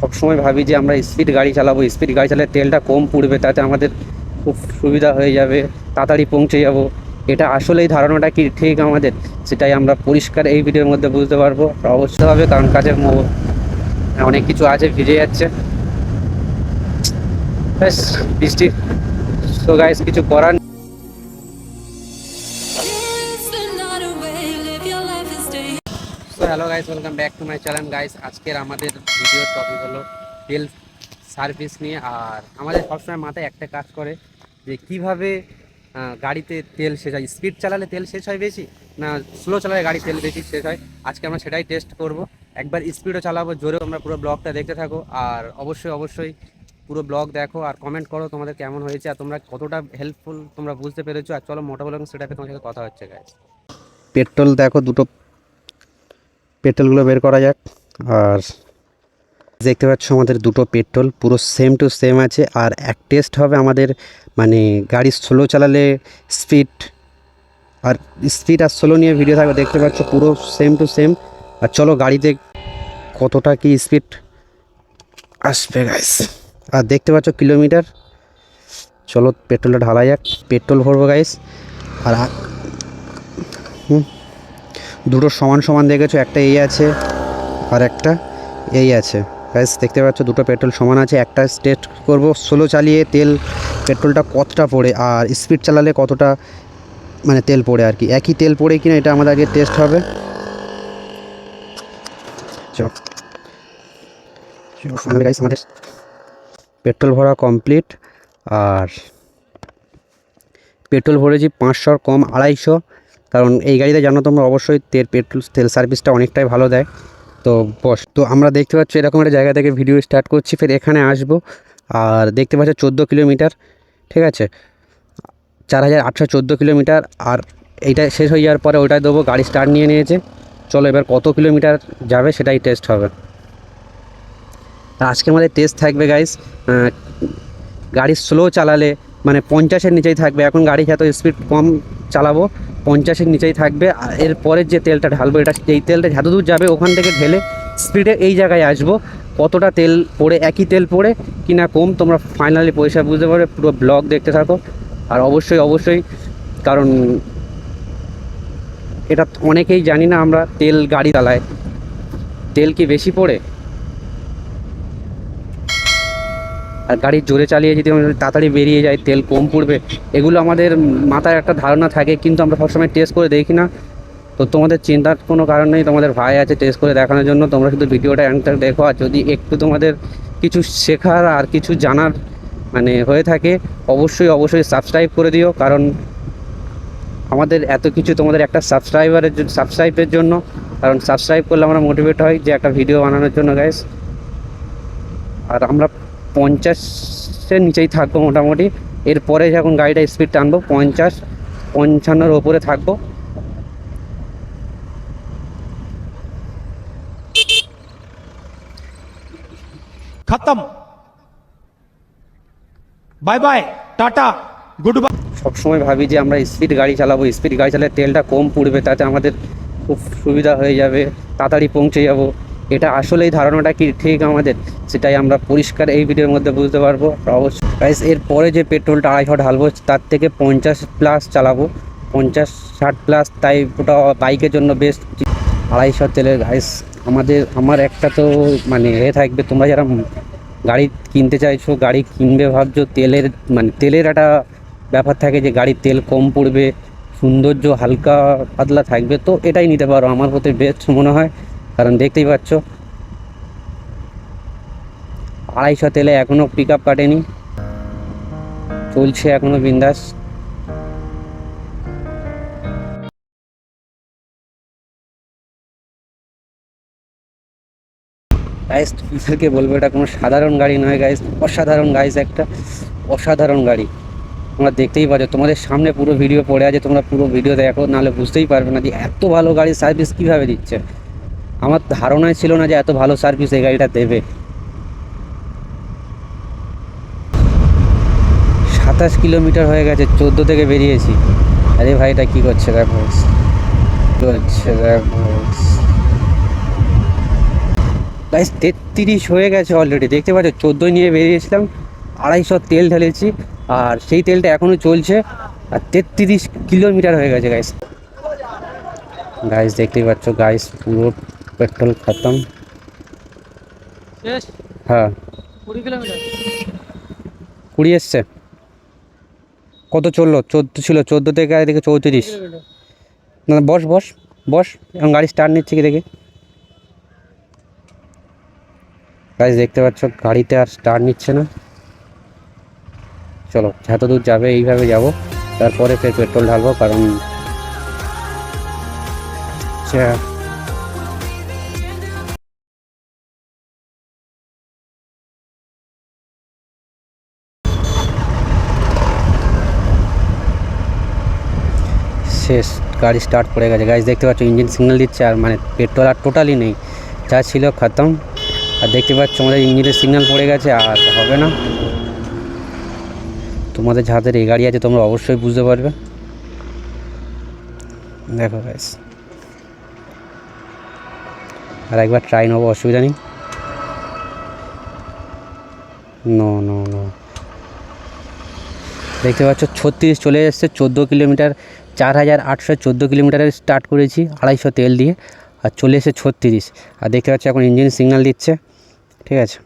সবসময় ভাবি যে আমরা স্পিড গাড়ি চালাবো স্পিড গাড়ি চালালে তেলটা কম পুড়বে, তাতে আমাদের খুব সুবিধা হয়ে যাবে, তাড়াতাড়ি পৌঁছে যাব। এটা আসলে এই ধারণাটা কি ঠিক আমাদের? সেটাই আমরা পরিষ্কার এই ভিডিওর মধ্যে বুঝতে পারব। অবশ্যই হবে কারণ কাজের মো- অনেক কিছু আছে, ভিজে যাচ্ছে। ব্যাস, বৃষ্টি। তো গাইস কিছু করার hello guys welcome back to my channel guys আজকের আমাদের ভিডিওর টপিক হলো তেল সার্ভিস নিয়ে। আর আমাদের সবসময় মাথায় একটা কাজ করে যে কীভাবে গাড়িতে তেল শেষ হয়। স্পিড চালালে তেল শেষ হয় বেশি না স্লো চালালে গাড়ি তেল বেশি শেষ হয়? আজকে আমরা সেটাই টেস্ট করব। একবার স্পিডও চালাবো, জোরেও আমরা পুরো ব্লগটা দেখতে থাকো। আর অবশ্যই অবশ্যই পুরো ব্লগ দেখো আর কমেন্ট করো তোমাদের কেমন হয়েছে আর তোমরা কতটা হেল্পফুল তোমরা বুঝতে পেরেছ। আর চলো মোটা বলে সেটাকে তোমার সাথে কথা হচ্ছে গাইস পেট্রোল দেখো দুটো পেট্রোলগুলো বের করা যাক। আর দেখতে পাচ্ছ আমাদের দুটো পেট্রোল, পুরো সেম টু সেম আছে। আর এক টেস্ট হবে আমাদের মানে গাড়ি স্লো চালালে স্পিড আর স্পিড আর স্লো নিয়ে ভিডিও থাকবে। দেখতে পাচ্ছ পুরো সেম টু সেম আর চলো গাড়িতে কতটা কি স্পিড আসবে গাইস আর দেখতে পাচ্ছ কিলোমিটার চলো পেট্রোলটা ঢালা যাক। পেট্রোল ভরবো গাইস আর দুটো সমান সমান দেখেছ, একটা এই আছে আর একটা এই আছে। গাইস দেখতে পাচ্ছ দুটো পেট্রোল সমান আছে, একটা টেস্ট করব স্লো চালিয়ে তেল, পেট্রোলটা কতটা পড়ে আর স্পিড চালালে কতটা মানে তেল পড়ে আর কি। একই তেল পড়ে কিনা এটা আমাদের আগে টেস্ট হবে। আমাদের পেট্রোল ভরা কমপ্লিট আর পেট্রোল ভরেছি পাঁচশোর কম আড়াইশো। কারণ এই গাড়িতে জানো তোমরা, অবশ্যই তেল পেট্রোল, তেল সার্ভিসটা অনেকটাই ভালো দেয়। তো বস, তো আমরা দেখতে পাচ্ছি এরকম একটা জায়গা থেকে ভিডিও স্টার্ট করছি, ফের এখানে আসব। আর দেখতে পাচ্ছি চোদ্দ কিলোমিটার, ঠিক আছে? চার হাজার আটশো চোদ্দ কিলোমিটার, আর এইটা শেষ হয়ে যাওয়ার পরে ওইটাই দেবো, গাড়ি স্টার্ট নিয়ে নিয়েছে। চলো এবার কত কিলোমিটার যাবে সেটাই টেস্ট হবে। আজকে আমাদের টেস্ট থাকবে গাইস গাড়ি স্লো চালালে মানে পঞ্চাশের নিচেই থাকবে। এখন গাড়ি এত স্পিড কম চালাবো পঞ্চাশের নিচেই থাকবে। আর এর পরের যে তেলটা ঢালবো, এটা এই তেলটা যত দূর যাবে ওখান থেকে ঢেলে স্পিডে এই জায়গায় আসব। কতটা তেল পড়ে, একই তেল পড়ে কি না কম তোমরা ফাইনালি পয়সা বুঝতে পারবে, পুরো ব্লগ দেখতে থাকো। আর অবশ্যই অবশ্যই, কারণ এটা অনেকেই জানি না আমরা তেল গাড়ি চালায়। তেল কি বেশি পড়ে? আর গাড়ি জোরে চালিয়ে যদি তাড়াতাড়ি বেরিয়ে যায় তেল কম পড়বে, এগুলো আমাদের মাথায় একটা ধারণা থাকে, কিন্তু আমরা সবসময় টেস্ট করে দেখি না। তো তোমাদের চিন্তার কোনো কারণ নেই, তোমাদের ভাই আছে টেস্ট করে দেখানোর জন্য, তোমরা শুধু ভিডিওটা এন্টার দেখো, আর যদি একটু তোমাদের কিছু শেখার আর কিছু জানার মানে হয়ে থাকে, অবশ্যই অবশ্যই সাবস্ক্রাইব করে দিও, কারণ আমাদের এত কিছু তোমাদের একটা সাবস্ক্রাইবারের সাবস্ক্রাইবের জন্য, কারণ সাবস্ক্রাইব করলে আমরা মোটিভেট হয় যে একটা ভিডিও বানানোর জন্য গাইস আর আমরা পঞ্চাশের নিচেই থাকব মোটামুটি। এরপরে যখন গাড়িটা স্পিড টানবো পঞ্চাশ পঞ্চান্নর ওপরে থাকব। খতম। Bye bye tata goodbye. সবসময় ভাবি যে আমরা স্পিড গাড়ি চালাবো স্পিড গাড়ি চালালে তেলটা কম পুড়বে তাতে আমাদের খুব সুবিধা হয়ে যাবে তাড়াতাড়ি পৌঁছে যাব। এটা আসলে এই ধারণাটা কি ঠিক আমাদের? সেটাই আমরা পরিষ্কার এই ভিডিওর মধ্যে বুঝতে পারব। অবশ্যই। গাইস এর পরে যে পেট্রোলটা আড়াইশো ঢালবো, তার থেকে পঞ্চাশ প্লাস চালাবো। পঞ্চাশ, ষাট প্লাস তাই ওটা বাইকের জন্য বেস্ট আড়াইশো তেলের গাইস আমাদের, আমার একটা তো মানে এ থাকবে। তোমরা যারা গাড়ি কিনতে চাইছো, গাড়ি কিনবে, ভাবছ তেলের মানে তেলের একটা ব্যাপার থাকে যে গাড়ির তেল কম পড়বে, সৌন্দর্য হালকা পাতলা থাকবে, তো এটাই নিতে পারো। আমার প্রতি বেস্ট মনে হয়। কারণ দেখতেই পাচ্ছ। আড়াইশো তেলে এখনও পিক আপ কাটেনি। চলছে এখনও বিন্দাস। গাইস তোমাদেরকে বলব, এটা কোনো সাধারণ গাড়ি নয় গাইস অসাধারণ গাইস একটা অসাধারণ গাড়ি। তোমরা দেখতেই পাচ্ছ, তোমাদের সামনে পুরো ভিডিও পড়ে আছে, তোমরা পুরো ভিডিও দেখো, নাহলে বুঝতেই পারবে না যে এত ভালো গাড়ির সার্ভিস কীভাবে দিচ্ছে। আমার ধারণাই ছিল না যে এত ভালো সার্ভিস এই গাড়িটা দেবে। সাতাশ কিলোমিটার হয়ে গেছে, চোদ্দ থেকে বেরিয়েছি। আরে ভাই, এটা কী করছে দেখো চলছে দেখো গাইস তেত্রিশ হয়ে গেছে অলরেডি দেখতে পাচ্ছ চোদ্দোই নিয়ে বেরিয়েছিলাম, আড়াইশো তেল ঢেলেছি, আর সেই তেলটা এখনও চলছে, আর তেত্রিশ কিলোমিটার হয়ে গেছে গাইস গাইস দেখতেই পাচ্ছ গাইস পুরো পেট্রোল খতম। শেষ? হ্যাঁ। কুড়ি কিলোমিটার? কুড়ি এসছে। কত চলল? চোদ্দ ছিল চোদ্দ থেকে এদিকে চৌত্রিশ। না, বস বস বস এখন গাড়ি স্টার্ট নিচ্ছে কি দেখি। গাড়ি দেখতে পাচ্ছ গাড়িতে আর স্টার্ট নিচ্ছে না। চলো যত দূর যাবে এইভাবে যাব। তারপরে ফের পেট্রোল ঢালবো কারণ আচ্ছা, শেষ গাড়ি স্টার্ট করে গেছে। গাড়ি দেখতে পাচ্ছ ইঞ্জিন সিগন্যাল দিচ্ছে আর মানে পেট্রোল আর টোটালি নেই। যা ছিল খতম। আর দেখতে পাচ্ছ, আমাদের ইঞ্জিনের সিগন্যাল পড়ে গেছে আর হবে না। তোমাদের যাদের এই গাড়ি আছে, তোমরা অবশ্যই বুঝতে পারবে। দেখো গাইস আর একবার ট্রাই নেব, অসুবিধা নেই। নো নো নো দেখতে পাচ্ছ, ছত্রিশ চলে এসছে, চোদ্দ কিলোমিটার চার হাজার আটশো চোদ্দ কিলোমিটারের স্টার্ট করেছি, আড়াইশো তেল দিয়ে, আর চলে এসে ছত্রিশ। আর দেখতে পাচ্ছ এখন ইঞ্জিন সিগন্যাল দিচ্ছে, ঠিক আছে?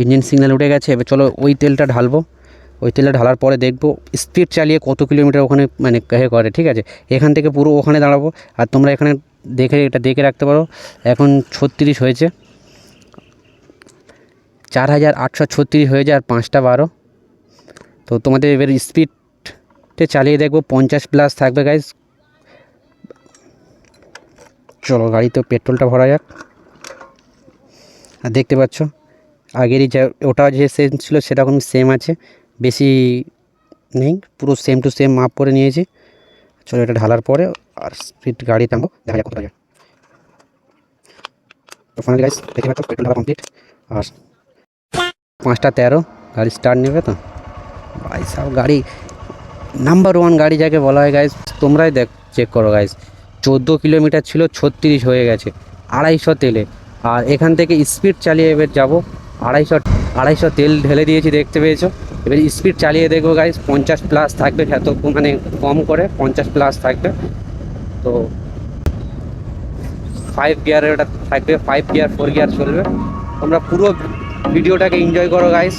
ইঞ্জিন সিগন্যাল উঠে গেছে, এবার চলো ওই তেলটা ঢালবো। ওই তেলটা ঢালার পরে দেখব স্পিড চালিয়ে কত কিলোমিটার ওখানে মানে কে করে, ঠিক আছে? এখান থেকে পুরো ওখানে দাঁড়াবো, আর তোমরা এখানে দেখে, এটা দেখে রাখতে পারো, এখন ছত্রিশ হয়েছে। চার হাজার আটশো ছত্রিশ হয়েছে আর পাঁচটা বারো। তো তোমাদের এবার স্পিডে চালিয়ে দেখব, পঞ্চাশ প্লাস থাকবে গাইজ চলো গাড়িতে পেট্রোলটা ভরা যাক। আর দেখতে পাচ্ছ, আগেরই যা, ওটা যে সেম ছিল সেরকম সেম আছে। বেশি নেই, পুরো সেম টু সেম মাপ করে নিয়েছি। চলো এটা ঢালার পরে আর স্পিড গাড়ি টানবো দেখা যাক কত যায় তো পেট্রোল ঢালা কমপ্লিট আর পাঁচটা তেরো, গাড়ি স্টার্ট নেবে তো? ভাই সব গাড়ি। নাম্বার ওয়ান গাড়ি যাকে বলা হয় গাইজ তোমরাই দেখ চেক করো গাইজ চোদ্দ কিলোমিটার ছিল, ছত্রিশ হয়ে গেছে, আড়াইশো তেলে। আর এখান থেকে স্পিড চালিয়ে এবার যাব, আড়াইশো আড়াইশো তেল ঢেলে দিয়েছি, দেখতে পেয়েছ? এবার স্পিড চালিয়ে দেখব গাইজ পঞ্চাশ প্লাস থাকবে, এত মানে কম করে পঞ্চাশ প্লাস থাকবে। তো ফাইভ গিয়ারের ওটা থাকবে ফাইভ গিয়ার ফোর গিয়ার চলবে। তোমরা পুরো ভিডিওটাকে এনজয় করো গাইজ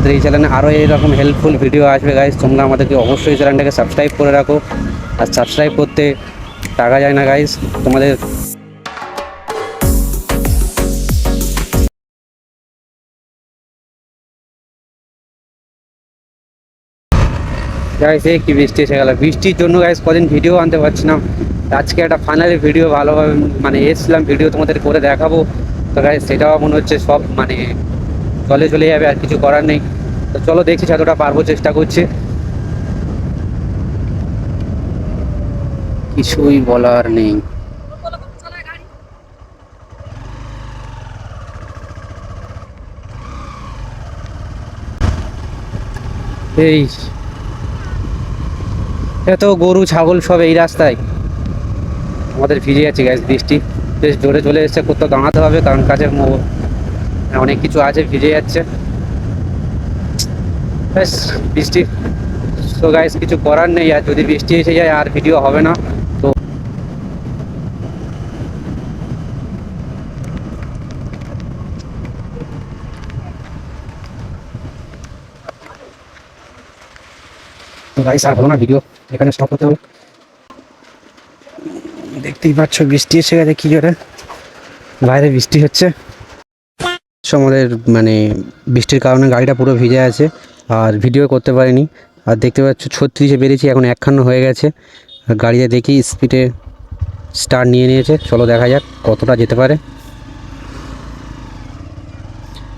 আমাদের এই চ্যানেলে আরও এরকম হেল্পফুল ভিডিও আসবে গাইজ তোমরা আমাদেরকে অবশ্যই চ্যানেলটাকে সাবস্ক্রাইব করে রাখো। আর সাবস্ক্রাইব করতে টাকা যায় না গাইজ তোমাদের গাইস এই কি বৃষ্টি এসে গেল। বৃষ্টির জন্য গাইস কদিন ভিডিও আনতে পারছি না। আজকে একটা ফাইনালি ভিডিও ভালোভাবে মানে এসছিলাম ভিডিও তোমাদের করে দেখাবো। তো গাইস সেটাও মনে হচ্ছে সব মানে চলে চলে যাবে, আর কিছু করার নেই। তো চলো দেখছি, যতটা পারব চেষ্টা করছি। কিছুই বলার নেই। এই, এত গরু, ছাগল সব এই রাস্তায়। আমাদের ফিরে যাচ্ছে গ্যাস বৃষ্টি। বেশ জোরে চলে এসছে কোথাও দাঁড়াতে হবে, কারণ কাছে অনেক কিছু আছে, ভিজে যাচ্ছে। ব্যাস, বৃষ্টি। তো গাইস কিছু করার নেই, আর যদি বৃষ্টি এসে যায়, আর ভিডিও হবে না, তো গাইস আর হলো না ভিডিও এখানে স্টপ করতে হবে। দেখতেই পাচ্ছ, বৃষ্টি এসে গেছে, কি জোরে। বাইরে বৃষ্টি হচ্ছে। আমাদের মানে বৃষ্টির কারণে গাড়িটা পুরো ভিজে আছে, আর ভিডিও করতে পারিনি। আর দেখতে পাচ্ছ, ছত্রিশে বেরিয়েছি, এখন একখান্ন হয়ে গেছে। আর গাড়িতে দেখি স্পিডে স্টার নিয়ে নিয়েছে। চলো দেখা যাক কতটা যেতে পারে।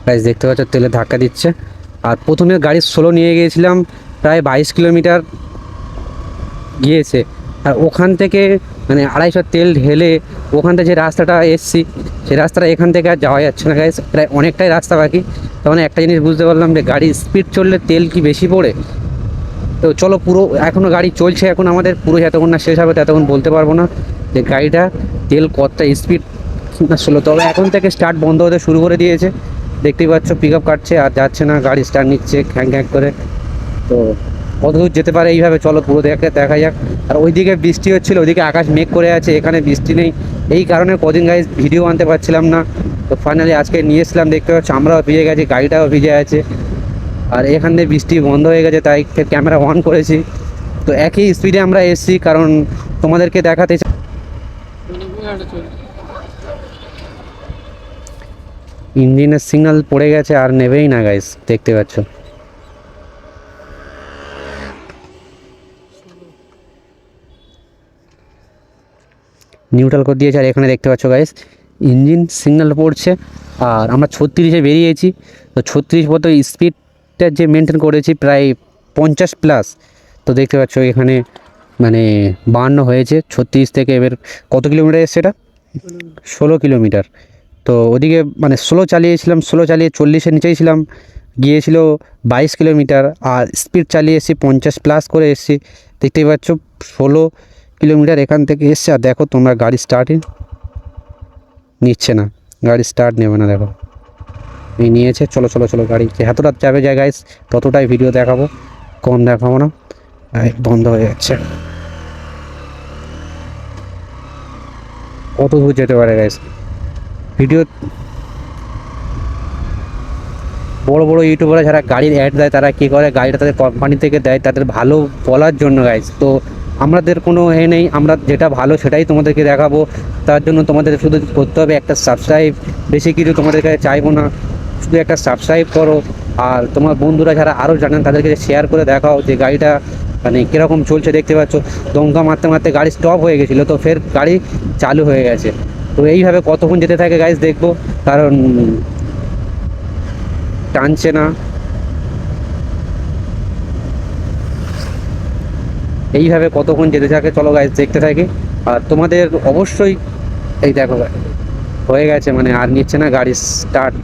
গাইজ দেখতে পাচ্ছ, তেলে ধাক্কা দিচ্ছে। আর প্রথমে গাড়ি স্লো নিয়ে গিয়েছিলাম, প্রায় বাইশ কিলোমিটার গিয়েছে। আর ওখান থেকে মানে আড়াইশো তেল ঢেলে ওখান থেকে যে রাস্তাটা এসছি, সেই রাস্তাটা এখান থেকে আর যাওয়া যাচ্ছে না গাইস প্রায় অনেকটাই রাস্তা বাকি। তখন একটা জিনিস বুঝতে পারলাম যে গাড়ি স্পিড চললে তেল কি বেশি পড়ে? তো চলো পুরো এখনও গাড়ি চলছে, এখন আমাদের পুরো যতক্ষণ না শেষ হবে ততক্ষণ বলতে পারব না যে গাড়িটা তেল কতটা স্পিড আসলো। তবে এখন থেকে স্টার্ট বন্ধ হতে শুরু করে দিয়েছে। দেখতেই পাচ্ছ পিক আপ কাটছে, আর যাচ্ছে না, গাড়ি স্টার্ট নিচ্ছে, খ্যাং খ্যাং করে। তো কত দূর যেতে পারে এইভাবে, চলো পুরো দেখে দেখা যাক। আর ওইদিকে বৃষ্টি হচ্ছিল, ওইদিকে আকাশ মেঘ করে আছে, এখানে বৃষ্টি নেই। এই কারণে কদিন গাড়ি ভিডিও আনতে পারছিলাম না। তো ফাইনালি আজকে নিয়ে এসলাম দেখতে পাচ্ছ আমরাও ভিজে গেছি, গাড়িটাও ভিজে আছে। আর এখান দিয়ে বৃষ্টি বন্ধ হয়ে গেছে, তাই ক্যামেরা অন করেছি। তো একই স্পিডে আমরা এসেছি, কারণ তোমাদেরকে দেখাতে ইঞ্জিনের সিগনাল পড়ে গেছে, আর নেবেই না গাইস দেখতে পাচ্ছ। নিউট্রাল করে দিয়েছে আর এখানে দেখতে পাচ্ছ গাইস ইঞ্জিন সিগন্যাল পড়ছে আর আমরা ছত্রিশে বেরিয়েছি। তো ছত্রিশ মতো স্পিডটা যে মেনটেন করেছি প্রায় পঞ্চাশ প্লাস তো দেখতে পাচ্ছ এখানে মানে বান্ন হয়েছে, ছত্রিশ থেকে এবার কত কিলোমিটার এসছে এটা? ষোলো কিলোমিটার তো ওদিকে মানে স্লো চালিয়েছিলাম স্লো চালিয়ে চল্লিশের নিচেই ছিলাম। গিয়েছিল বাইশ কিলোমিটার আর স্পিড চালিয়ে এসেছি পঞ্চাশ প্লাস করে এসেছি। দেখতেই পাচ্ছ ষোলো কিলোমিটার এখান থেকে এসছে, আর দেখো তোমরা গাড়ি স্টার্টই নিচ্ছে না। গাড়ি স্টার্ট নেবে না, দেখো। এই নিয়েছে, চলো চলো চলো গাড়ি। যতটা যাবে যায় গাইস ততটাই ভিডিও দেখাবো। কম দেখাবো না। বন্ধ হয়ে যাচ্ছে। কত দূর যেতে পারে গাইস ভিডিও বড় বড় ইউটিউবাররা যারা গাড়ির অ্যাড দেয়, তারা কী করে? গাড়িটা তাদের কোম্পানি থেকে দেয়, তাদের ভালো বলার জন্য গাইস তো আমাদের কোনো এ নেই, আমরা যেটা ভালো সেটাই তোমাদেরকে দেখাবো। তার জন্য তোমাদের শুধু করতে হবে একটা সাবস্ক্রাইব বেশি কিছু তোমাদের কাছে চাইব না, শুধু একটা সাবস্ক্রাইব করো। আর তোমার বন্ধুরা যারা আরও জানেন, তাদেরকে শেয়ার করে দেখাও যে গাড়িটা মানে কীরকম চলছে, দেখতে পাচ্ছ। দমকা মারতে মারতে গাড়ি স্টপ হয়ে গেছিল, তো ফের গাড়ি চালু হয়ে গেছে। তো এইভাবে কতক্ষণ যেতে থাকে গাইজ দেখব, কারণ টানছে না। এইভাবে কতক্ষণ যেতে থাকে? চলো গাইজ দেখতে থাকি। আর তোমাদের অবশ্যই এই দেখো, হয়ে গেছে মানে আর নিচ্ছে না, গাড়ি স্টার্ট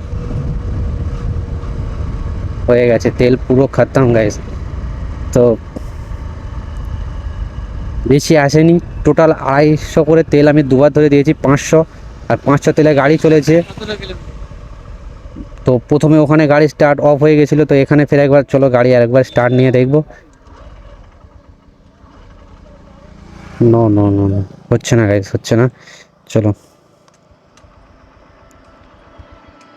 হয়ে গেছে, তেল পুরো খাতাম গাইজ তো বেশি আসেনি টোটাল আড়াইশো করে তেল আমি দুবার ধরে দিয়েছি, পাঁচশো। আর পাঁচশো তেলে গাড়ি চলেছে। তো প্রথমে ওখানে গাড়ি স্টার্ট অফ হয়ে গেছিল, তো এখানে ফের একবার চলো গাড়ি আরেকবার স্টার্ট নিয়ে দেখব। নো নো নো নো হচ্ছে না গাইস হচ্ছে না। চলো।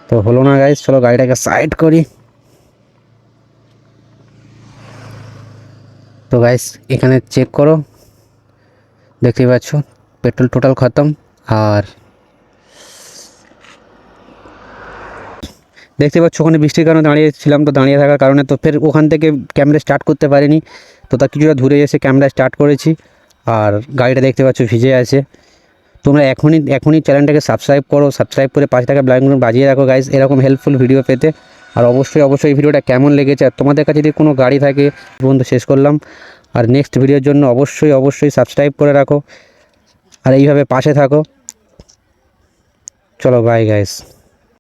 তো হলো না গাইস চলো গাড়িটাকে সাইড করি। তো গাইস এখানে চেক করো। দেখতেই পাচ্ছ পেট্রোল টোটাল খতম। আর দেখতে পাচ্ছ, ওখানে বৃষ্টির কারণে দাঁড়িয়েছিলাম তো দাঁড়িয়ে থাকার কারণে তো ফের ওখান থেকে ক্যামেরা স্টার্ট করতে পারিনি। তো তার কিছুটা দূরে এসে ক্যামেরা স্টার্ট করেছি। আর গাড়িটা দেখতে পাচ্ছ ভিজে আছে। তোমরা এখনই এখনই চ্যানেলটাকে সাবস্ক্রাইব করো সাবস্ক্রাইব করে পাঁচ টাকা ব্লাইকগুলো বাজিয়ে রাখো গাইজ এরকম হেল্পফুল ভিডিও পেতে। আর অবশ্যই অবশ্যই ভিডিওটা কেমন লেগেছে? আর তোমাদের কাছে যদি কোনো গাড়ি থাকে, বন্ধু, শেষ করলাম। আর নেক্সট ভিডিওর জন্য অবশ্যই অবশ্যই সাবস্ক্রাইব করে রাখো। আর এইভাবে পাশে থাকো। চলো বাই গাইস